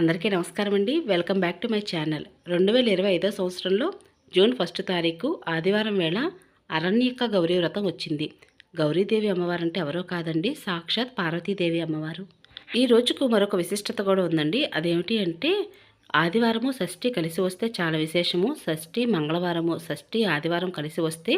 అందరికీ నమస్కారం అండి. Welcome back to my channel. రెండు వేల ఇరవై ఐదో సంవత్సరంలో జూన్ ఫస్ట్ తారీఖు ఆదివారం వేళ అరణ్యక గౌరీ వ్రతం వచ్చింది. గౌరీదేవి అమ్మవారు అంటే ఎవరో కాదండి సాక్షాత్ పార్వతీదేవి అమ్మవారు. ఈ రోజుకు మరొక విశిష్టత కూడా ఉందండి. అదేమిటి అంటే ఆదివారము షష్ఠి కలిసి వస్తే చాలా విశేషము. షష్ఠి మంగళవారము షష్ఠి ఆదివారం కలిసి వస్తే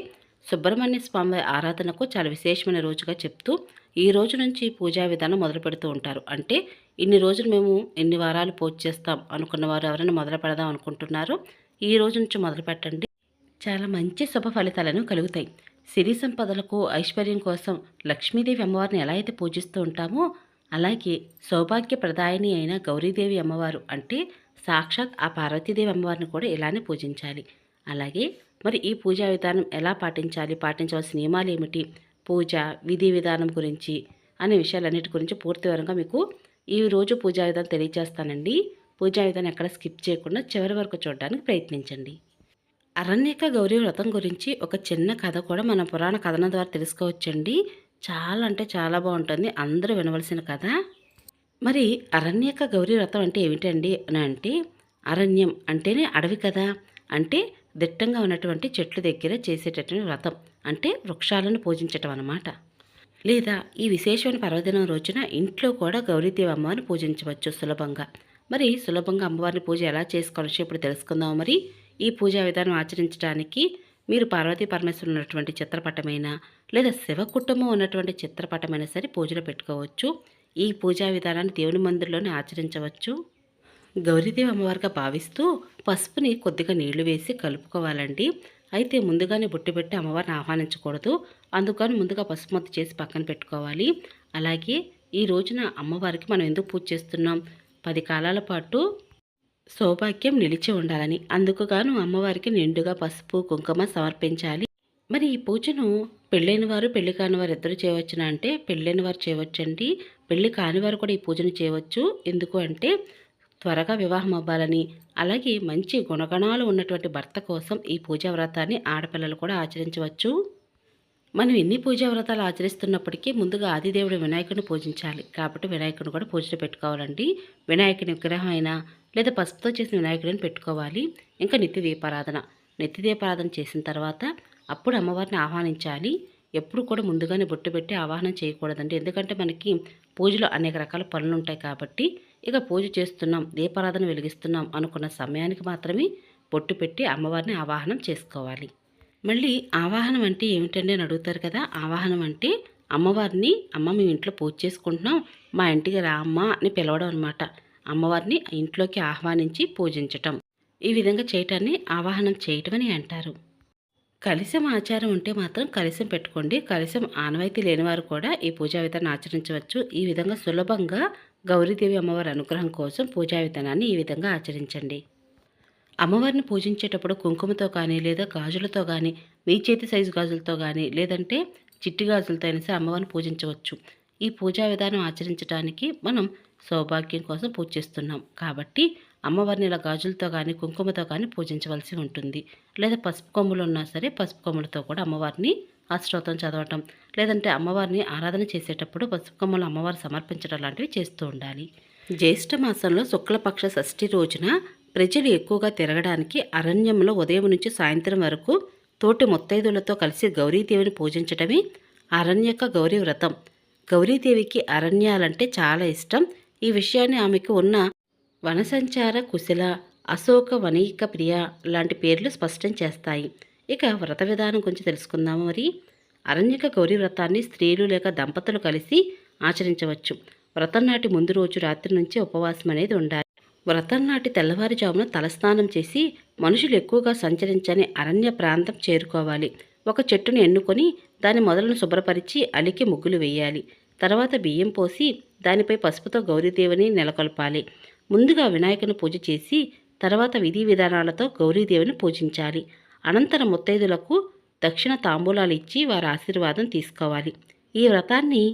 సుబ్రహ్మణ్య స్వామి ఆరాధనకు చాలా విశేషమైన రోజుగా చెప్తూ ఈ రోజు నుంచి పూజా విధానం మొదలు పెడుతూ ఉంటారు. అంటే ఇన్ని రోజులు మేము ఎన్ని వారాలు పూజ చేస్తాం అనుకున్న వారు ఎవరైనా మొదలు పెడదాం అనుకుంటున్నారో ఈ రోజు నుంచి మొదలు పెట్టండి. చాలా మంచి శుభ ఫలితాలను కలుగుతాయి. సిరి సంపదలకు ఐశ్వర్యం కోసం లక్ష్మీదేవి అమ్మవారిని ఎలా అయితే పూజిస్తూ ఉంటామో అలాగే సౌభాగ్య ప్రదాయిని అయిన గౌరీదేవి అమ్మవారు అంటే సాక్షాత్ ఆ పార్వతీదేవి అమ్మవారిని కూడా ఇలానే పూజించాలి. అలాగే మరి ఈ పూజా విధానం ఎలా పాటించాలి పాటించవలసిన నియమాలు ఏమిటి పూజ విధి విధానం గురించి అనే విషయాలన్నిటి గురించి పూర్తి వివరంగా మీకు ఈ రోజు పూజా విధానం తెలియజేస్తానండి. పూజా విధానం ఎక్కడ స్కిప్ చేయకుండా చివరి వరకు చూడడానికి ప్రయత్నించండి. అరణ్యక గౌరీ వ్రతం గురించి ఒక చిన్న కథ కూడా మన పురాణ కథనం ద్వారా తెలుసుకోవచ్చండి. చాలా అంటే చాలా బాగుంటుంది. అందరూ వినవలసిన కథ. మరి అరణ్యక గౌరీ వ్రతం అంటే ఏమిటండి అని అంటే అరణ్యం అంటేనే అడవి కదా. అంటే దిట్టంగా ఉన్నటువంటి చెట్లు దగ్గర చేసేటటువంటి వ్రతం. అంటే వృక్షాలను పూజించటం అన్నమాట. లేదా ఈ విశేషమైన పర్వదినం రోజున ఇంట్లో కూడా గౌరీదేవి అమ్మవారిని పూజించవచ్చు సులభంగా. మరి సులభంగా అమ్మవారిని పూజ ఎలా చేసుకోవాలో ఇప్పుడు తెలుసుకుందాం మరి. ఈ పూజా విధానం ఆచరించడానికి మీరు పార్వతీ పరమేశ్వరు ఉన్నటువంటి చిత్రపటమైన లేదా శివ కుటుంబం ఉన్నటువంటి చిత్రపటమైనా సరే పూజలో పెట్టుకోవచ్చు. ఈ పూజా విధానాన్ని దేవుని మందిరంలోనే ఆచరించవచ్చు. గౌరీదేవి అమ్మవారిగా భావిస్తూ పసుపుని కొద్దిగా నీళ్ళు వేసి కలుపుకోవాలండి. అయితే ముందుగానే బొట్టు పెట్టి అమ్మవారిని ఆహ్వానించకూడదు. అందుకని ముందుగా పసుపు చేసి పక్కన పెట్టుకోవాలి. అలాగే ఈ రోజున అమ్మవారికి మనం ఎందుకు పూజ చేస్తున్నాం? పది కాలాల పాటు సౌభాగ్యం నిలిచి ఉండాలని. అందుకు గాను అమ్మవారికి నిండుగా పసుపు కుంకుమ సమర్పించాలి. మరి ఈ పూజను పెళ్ళైన వారు పెళ్ళి కాని వారు ఇద్దరు చేయవచ్చునా అంటే పెళ్ళైన వారు చేయవచ్చండి. పెళ్ళి కాని వారు కూడా ఈ పూజను చేయవచ్చు. ఎందుకు అంటే త్వరగా వివాహం అవ్వాలని అలాగే మంచి గుణగణాలు ఉన్నటువంటి భర్త కోసం ఈ పూజా వ్రతాన్ని ఆడపిల్లలు కూడా ఆచరించవచ్చు. మనం ఎన్ని పూజా వ్రతాలు ఆచరిస్తున్నప్పటికీ ముందుగా ఆదిదేవుడు వినాయకుడిని పూజించాలి. కాబట్టి వినాయకుడిని కూడా పూజలు పెట్టుకోవాలండి. వినాయకుని విగ్రహం అయినా లేదా పసుపుతో చేసిన వినాయకుడిని పెట్టుకోవాలి. ఇంకా నిత్య దీపారాధన. నిత్య దీపారాధన చేసిన తర్వాత అప్పుడు అమ్మవారిని ఆహ్వానించాలి. ఎప్పుడు కూడా ముందుగానే బొట్టు పెట్టి ఆవాహనం చేయకూడదండి. ఎందుకంటే మనకి పూజలో అనేక రకాల పనులు ఉంటాయి కాబట్టి ఇక పూజ చేస్తున్నాం దీపారాధన వెలిగిస్తున్నాం అనుకున్న సమయానికి మాత్రమే బొట్టు పెట్టి అమ్మవారిని ఆవాహనం చేసుకోవాలి. మళ్ళీ ఆవాహనం అంటే ఏమిటండి అని అడుగుతారు కదా ఆవాహనం అంటే అమ్మవారిని అమ్మ మేము ఇంట్లో పూజ చేసుకుంటున్నాం మా ఇంటికి రా అమ్మ అని పిలవడం అనమాట అమ్మవారిని ఇంట్లోకి ఆహ్వానించి పూజించటం. ఈ విధంగా చేయటాన్ని ఆవాహనం చేయటం అని అంటారు. కలిసం ఆచారం ఉంటే మాత్రం కలిసం పెట్టుకోండి. కలిసం ఆనవాయితీ లేనివారు కూడా ఈ పూజా విధానం ఆచరించవచ్చు. ఈ విధంగా సులభంగా గౌరీదేవి అమ్మవారి అనుగ్రహం కోసం పూజా విధానాన్ని ఈ విధంగా ఆచరించండి. అమ్మవారిని పూజించేటప్పుడు కుంకుమతో కానీ లేదా గాజులతో కానీ మీ చేతి సైజు గాజులతో కానీ లేదంటే చిట్టి గాజులతో అయినా సరే అమ్మవారిని పూజించవచ్చు. ఈ పూజా విధానం ఆచరించడానికి మనం సౌభాగ్యం కోసం పూజ చేస్తున్నాం. కాబట్టి అమ్మవారిని ఇలా గాజులతో కానీ కుంకుమతో కానీ పూజించవలసి ఉంటుంది. లేదా పసుపు కొమ్ములు ఉన్నా సరే పసుపు కొమ్ములతో కూడా అమ్మవారిని అష్టోత్తం చదవటం లేదంటే అమ్మవారిని ఆరాధన చేసేటప్పుడు పసుపు కొమ్మలు అమ్మవారు సమర్పించడం లాంటివి చేస్తూ ఉండాలి. జ్యేష్ఠ మాసంలో శుక్లపక్ష షష్ఠి రోజున ప్రజలు ఎక్కువగా తిరగడానికి అరణ్యంలో ఉదయం నుంచి సాయంత్రం వరకు తోటి ముత్తైదులతో కలిసి గౌరీదేవిని పూజించడమే అరణ్యక గౌరీ వ్రతం. గౌరీదేవికి అరణ్యాలంటే చాలా ఇష్టం. ఈ విషయాన్ని ఆమెకు ఉన్న వనసంచార కుశల అశోక వనీక ప్రియ లాంటి పేర్లు స్పష్టం చేస్తాయి. ఇక వ్రత విధానం గురించి తెలుసుకుందాము మరి అరణ్యక గౌరీ వ్రతాన్ని స్త్రీలు లేక దంపతులు కలిసి ఆచరించవచ్చు. వ్రతం నాటి ముందు రోజు రాత్రి నుంచి ఉపవాసం అనేది ఉండాలి. వ్రతం నాటి తెల్లవారుజామున తలస్నానం చేసి మనుషులు ఎక్కువగా సంచరించని అరణ్య ప్రాంతం చేరుకోవాలి. ఒక చెట్టును ఎన్నుకొని దాని మొదలను శుభ్రపరిచి అలికి ముగ్గులు వేయాలి. తర్వాత బియ్యం పోసి దానిపై పసుపుతో గౌరీదేవిని నెలకొల్పాలి. ముందుగా వినాయకుని పూజ చేసి తర్వాత విధి విధానాలతో గౌరీదేవిని పూజించాలి. అనంతరం ముత్తైదులకు దక్షిణ తాంబూలాలు ఇచ్చి వారి ఆశీర్వాదం తీసుకోవాలి. ఈ వ్రతాన్ని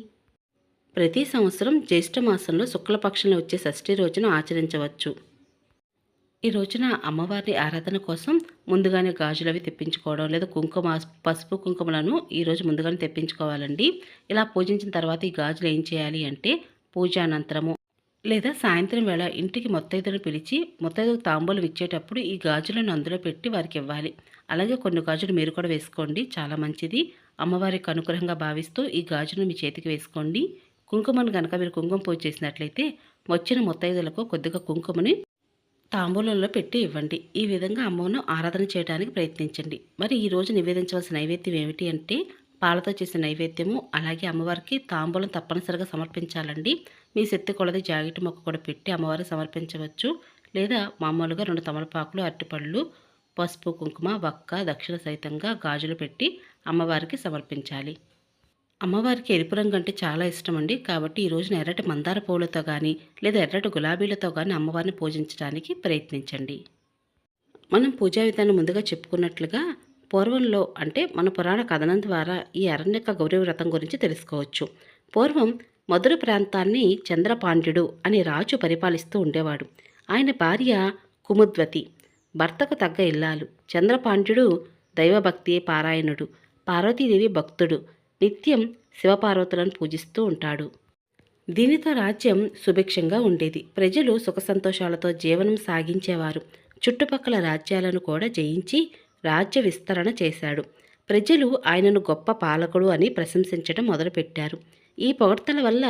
ప్రతి సంవత్సరం జ్యేష్ఠమాసంలో శుక్లపక్షంలో వచ్చే షష్ఠి రోజున ఆచరించవచ్చు. ఈ రోజున అమ్మవారి ఆరాధన కోసం ముందుగానే గాజులు అవి తెప్పించుకోవడం లేదా కుంకుమ పసుపు కుంకుమలను ఈరోజు ముందుగానే తెప్పించుకోవాలండి. ఇలా పూజించిన తర్వాత ఈ గాజులు ఏం చేయాలి అంటే పూజ అనంతరము లేదా సాయంత్రం వేళ ఇంటికి మొత్తైదును పిలిచి మొత్తైదుకు తాంబూలం ఇచ్చేటప్పుడు ఈ గాజులను అందులో పెట్టి వారికి ఇవ్వాలి. అలాగే కొన్ని గాజులు మీరు కూడా వేసుకోండి. చాలా మంచిది. అమ్మవారికి అనుగ్రహంగా భావిస్తూ ఈ గాజును మీ చేతికి వేసుకోండి. కుంకుమను కనుక మీరు కుంకుమ పూజ చేసినట్లయితే వచ్చిన మొత్తైదులకు కొద్దిగా కుంకుమని తాంబూలంలో పెట్టి ఇవ్వండి. ఈ విధంగా అమ్మను ఆరాధన చేయడానికి ప్రయత్నించండి. మరి ఈ రోజు నివేదించవలసిన నైవేద్యం ఏమిటి అంటే పాలతో చేసిన నైవేద్యము అలాగే అమ్మవారికి తాంబూలం తప్పనిసరిగా సమర్పించాలండి. మీ శక్తి కొలది జాకెట్ మొక్క కూడా పెట్టి అమ్మవారు సమర్పించవచ్చు. లేదా మామూలుగా రెండు తమలపాకులు అరటిపళ్ళు పసుపు కుంకుమ వక్క దక్షిణ సహితంగా గాజులు పెట్టి అమ్మవారికి సమర్పించాలి. అమ్మవారికి ఎరుపు రంగు అంటే చాలా ఇష్టం అండి. కాబట్టి ఈ రోజున ఎర్రటి మందార పూలతో కానీ లేదా ఎర్రటి గులాబీలతో కానీ అమ్మవారిని పూజించడానికి ప్రయత్నించండి. మనం పూజా విధానం ముందుగా చెప్పుకున్నట్లుగా పూర్వంలో అంటే మన పురాణ కథనం ద్వారా ఈ అరణ్యక గౌరీ వ్రతం గురించి తెలుసుకోవచ్చు. పూర్వం మధుర ప్రాంతాన్ని చంద్రపాండ్యుడు అనే రాజు పరిపాలిస్తూ ఉండేవాడు. ఆయన భార్య కుముద్వతి. భర్తకు తగ్గ ఇల్లాలు. చంద్రపాండ్యుడు దైవభక్తి పారాయణుడు. పార్వతీదేవి భక్తుడు. నిత్యం శివపార్వతులను పూజిస్తూ ఉంటాడు. దీనితో రాజ్యం సుభిక్షంగా ఉండేది. ప్రజలు సుఖ సంతోషాలతో జీవనం సాగించేవారు. చుట్టుపక్కల రాజ్యాలను కూడా జయించి రాజ్య విస్తరణ చేశాడు. ప్రజలు ఆయనను గొప్ప పాలకుడు అని ప్రశంసించడం మొదలుపెట్టారు. ఈ పొగడ్తల వల్ల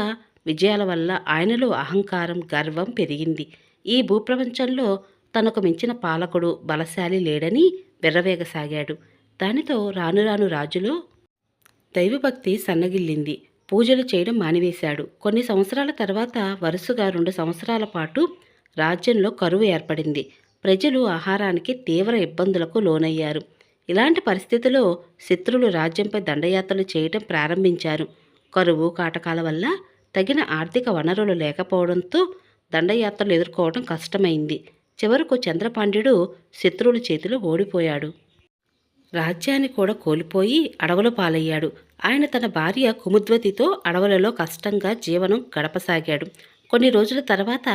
విజయాల వల్ల ఆయనలో అహంకారం గర్వం పెరిగింది. ఈ భూప్రపంచంలో తనకు మించిన పాలకుడు బలశాలి లేడని విర్రవేగసాగాడు. దానితో రాను రాను రాజులో దైవభక్తి సన్నగిల్లింది. పూజలు చేయడం మానివేశాడు. కొన్ని సంవత్సరాల తర్వాత వరుసగా రెండు సంవత్సరాల పాటు రాజ్యంలో కరువు ఏర్పడింది. ప్రజలు ఆహారానికి తీవ్ర ఇబ్బందులకు లోనయ్యారు. ఇలాంటి పరిస్థితిలో శత్రులు రాజ్యంపై దండయాత్రలు చేయటం ప్రారంభించారు. కరువు కాటకాల వల్ల తగిన ఆర్థిక వనరులు లేకపోవడంతో దండయాత్రలు ఎదుర్కోవడం కష్టమైంది. చివరకు చంద్రపాండ్యుడు శత్రువుల చేతిలో ఓడిపోయాడు. రాజ్యాన్ని కూడా కోల్పోయి అడవుల పాలయ్యాడు. ఆయన తన భార్య కుముద్వతితో అడవులలో కష్టంగా జీవనం గడపసాగాడు. కొన్ని రోజుల తర్వాత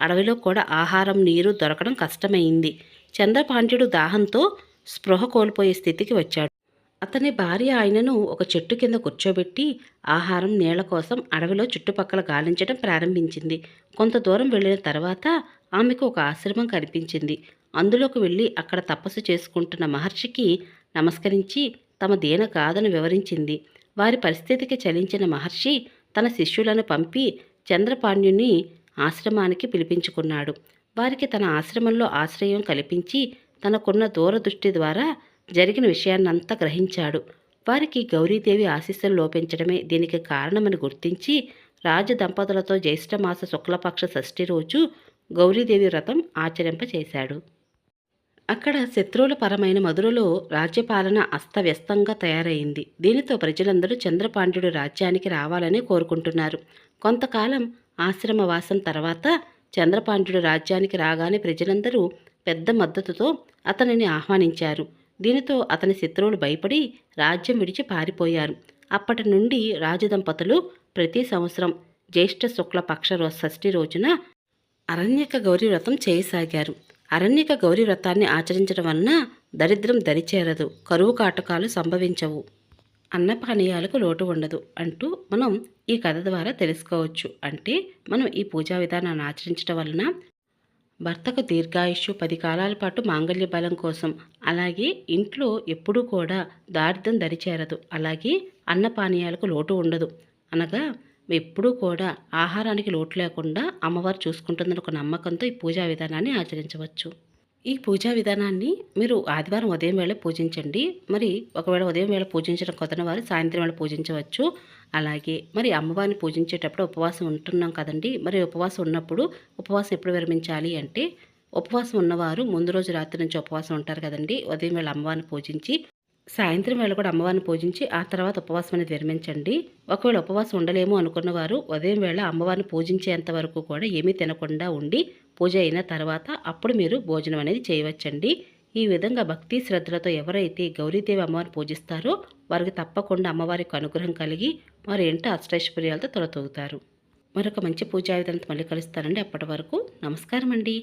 అడవిలో కూడా ఆహారం నీరు దొరకడం కష్టమైంది. చంద్రపాండ్యుడు దాహంతో స్పృహ కోల్పోయే స్థితికి వచ్చాడు. అతని భార్య ఆయనను ఒక చెట్టు కింద కూర్చోబెట్టి ఆహారం నీళ్ళ కోసం అడవిలో చుట్టుపక్కల గాలించడం ప్రారంభించింది. కొంత దూరం వెళ్ళిన తర్వాత ఆమెకు ఒక ఆశ్రమం కనిపించింది. అందులోకి వెళ్ళి అక్కడ తపస్సు చేసుకుంటున్న మహర్షికి నమస్కరించి తమ దీన కాదని వివరించింది. వారి పరిస్థితికి చలించిన మహర్షి తన శిష్యులను పంపి చంద్రపాణ్యుని ఆశ్రమానికి పిలిపించుకున్నాడు. వారికి తన ఆశ్రమంలో ఆశ్రయం కల్పించి తనకున్న దూరదృష్టి ద్వారా జరిగిన విషయాన్నంతా గ్రహించాడు. వారికి గౌరీదేవి ఆశీస్సులు లోపించడమే దీనికి కారణమని గుర్తించి రాజదంపతులతో జ్యేష్ఠమాస శుక్లపక్ష షష్ఠి రోజు గౌరీదేవి వ్రతం ఆచరింపచేశాడు. అక్కడ శత్రువుల పరమైన మధురలో రాజ్యపాలన అస్తవ్యస్తంగా తయారైంది. దీనితో ప్రజలందరూ చంద్రపాండ్యుడు రాజ్యానికి రావాలని కోరుకుంటున్నారు. కొంతకాలం ఆశ్రమవాసం తర్వాత చంద్రపాండ్యుడు రాజ్యానికి రాగానే ప్రజలందరూ పెద్ద మద్దతుతో అతనిని ఆహ్వానించారు. దీనితో అతని శత్రువులు భయపడి రాజ్యం విడిచి పారిపోయారు. అప్పటి నుండి రాజదంపతులు ప్రతి సంవత్సరం జ్యేష్ఠ శుక్ల పక్ష షష్ఠి రోజున అరణ్యక గౌరీ వ్రతం చేయసాగారు. అరణ్యక గౌరీ వ్రతాన్ని ఆచరించడం వలన దరిద్రం దరిచేరదు కరువు కాటకాలు సంభవించవు. అన్నపానీయాలకు లోటు ఉండదు అంటూ మనం ఈ కథ ద్వారా తెలుసుకోవచ్చు. అంటే మనం ఈ పూజా విధానాన్ని ఆచరించడం వలన భర్తకు దీర్ఘాయుష్యు పది కాలాల పాటు మాంగళ్య బలం కోసం. అలాగే ఇంట్లో ఎప్పుడూ కూడా దారిద్రం దరిచేరదు. అలాగే అన్నపానీయాలకు లోటు ఉండదు. అనగా ఎప్పుడూ కూడా ఆహారానికి లోటు లేకుండా అమ్మవారు చూసుకుంటుందని ఒక నమ్మకంతో ఈ పూజా విధానాన్ని ఆచరించవచ్చు. ఈ పూజా విధానాన్ని మీరు ఆదివారం ఉదయం వేళ పూజించండి. మరి ఒకవేళ ఉదయం వేళ పూజించడం కొత్తన వారు సాయంత్రం వేళ పూజించవచ్చు. అలాగే మరి అమ్మవారిని పూజించేటప్పుడు ఉపవాసం ఉంటున్నాం కదండి. మరి ఉపవాసం ఉన్నప్పుడు ఉపవాసం ఎప్పుడు విరమించాలి అంటే ఉపవాసం ఉన్నవారు ముందు రోజు రాత్రి నుంచి ఉపవాసం ఉంటారు కదండి. ఉదయం వేళ అమ్మవారిని పూజించి సాయంత్రం వేళ కూడా అమ్మవారిని పూజించి ఆ తర్వాత ఉపవాసం అనేది విరమించండి. ఒకవేళ ఉపవాసం ఉండలేము అనుకున్న వారు ఉదయం వేళ అమ్మవారిని పూజించేంత వరకు కూడా ఏమీ తినకుండా ఉండి పూజ అయిన తర్వాత అప్పుడు మీరు భోజనం అనేది చేయవచ్చండి. ఈ విధంగా భక్తి శ్రద్ధలతో ఎవరైతే గౌరీదేవి అమ్మవారిని పూజిస్తారో వారికి తప్పకుండా అమ్మవారికి అనుగ్రహం కలిగి వారి ఇంట అష్టైశ్వర్యాలతో తొలతూగుతారు. మరొక మంచి పూజా విధానంతో మళ్ళీ కలుస్తానండి. అప్పటి వరకు నమస్కారం అండి